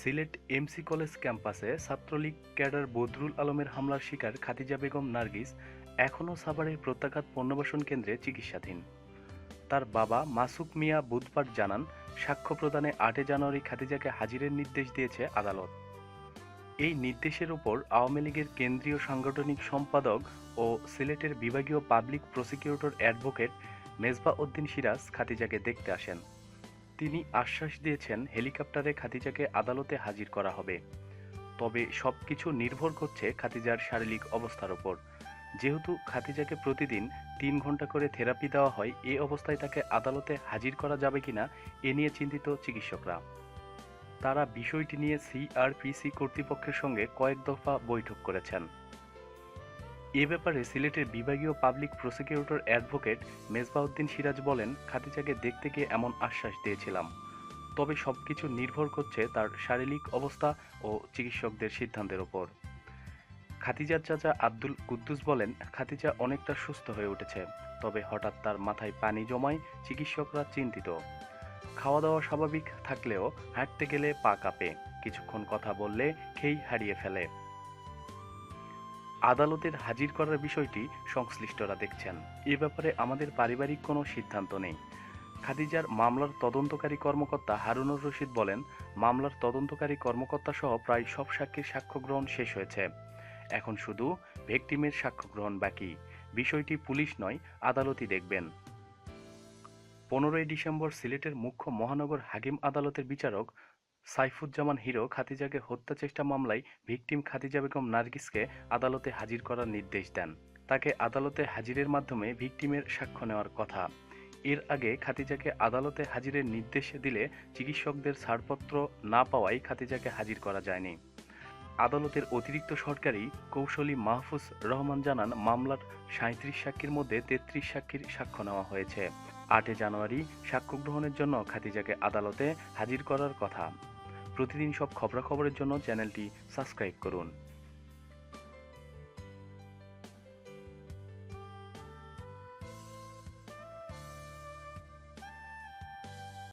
Sylhet MC college ক্যাম্পাসে Chhatra League cadre Badrul আলমের হামলার শিকার খাদিজা বেগম নার্গিস এখনও সাভারের প্রত্যাঘাত পুনর্বাসন কেন্দ্রে চিকিৎসাধীন। তার বাবা মাসুক মিয়া বুধবার জানান, সাক্ষ্য প্রদানে আটই জানুয়ারি খাদিজাকে হাজিরের নির্দেশ দিয়েছে আদালত। এই নির্দেশের উপর আওয়ামী লীগের কেন্দ্রীয় সাংগঠনিক সম্পাদক ও সিলেটের বিভাগীয় public prosecutor advocate Mezba Uddin Siraj খাদিজাকে দেখতে আসেন। তিনি আশ্বাস দিয়েছেন হেলিকপ্টারে খাদিজাকে আদালতে হাজির করা হবে। তবে সব কিছু নির্ভর করছে খাদিজার শারীরিক অবস্থার ওপর। যেহেতু খাদিজাকে প্রতিদিন তিন ঘণ্টা করে থেরাপি দেওয়া হয় এই অবস্থায় তাকে আদালতে হাজির করা যাবে কিনা, এ নিয়ে চিন্তিত চিকিৎসকরা। তারা বিষয়টি নিয়ে সিআরপিসি কর্তৃপক্ষের সঙ্গে কয়েক দফা বৈঠক করেছেন। এ ব্যাপারে সিলেটের বিভাগীয় public prosecutor advocate Mezbauddin Siraj বলেন, খাদিজাকে দেখতে গিয়ে এমন আশ্বাস দিয়েছিলাম। তবে সবকিছু নির্ভর করছে তার শারীরিক অবস্থা ও চিকিৎসকদের সিদ্ধান্তের ওপর। খাতিজার চাচা আব্দুল কুদ্দুস বলেন খাতিজা অনেকটা সুস্থ হয়ে উঠেছে, তবে হঠাৎ তার মাথায় পানি জমায় চিকিৎসকরা চিন্তিত। খাওয়া দাওয়া স্বাভাবিক থাকলেও হাঁটতে গেলে পা কাঁপে, কিছুক্ষণ কথা বললে খেই হারিয়ে ফেলে। আদালতের হাজির করার বিষয়টি সংশ্লিষ্টরা দেখছেন। এ ব্যাপারে আমাদের পারিবারিক কোনো সিদ্ধান্ত নেই। খাদিজার মামলার তদন্তকারী কর্মকর্তা হারুনুর রশিদ বলেন, মামলার তদন্তকারী কর্মকর্তা সহ প্রায় সব সাক্ষীর সাক্ষ্য গ্রহণ শেষ হয়েছে। এখন শুধু ভেকটিমের সাক্ষ্য গ্রহণ বাকি। বিষয়টি পুলিশ নয়, আদালতই দেখবেন। পনেরোই ডিসেম্বর সিলেটের মুখ্য মহানগর হাকিম আদালতের বিচারক সাইফুজ্জামান হিরো খাদিজাকে হত্যা চেষ্টা মামলায় ভিকটিম খাদিজা বেগম নার্গিসকে আদালতে হাজির করার নির্দেশ দেন। তাকে আদালতে হাজিরের মাধ্যমে ভিকটিমের সাক্ষ্য নেওয়ার কথা। এর আগে খাদিজাকে আদালতে হাজিরের নির্দেশ দিলে চিকিৎসকদের ছাড়পত্র না পাওয়ায় খাদিজাকে হাজির করা যায়নি। আদালতের অতিরিক্ত সরকারি কৌশলী মাহফুজ রহমান জানান, মামলার সাঁত্রিশ সাক্ষীর মধ্যে তেত্রিশ সাক্ষীর সাক্ষ্য নেওয়া হয়েছে। আটই জানুয়ারি সাক্ষ্য গ্রহণের জন্য খাদিজাকে আদালতে হাজির করার কথা। প্রতিদিন সব খবরাখবরের জন্য চ্যানেলটি সাবস্ক্রাইব করুন।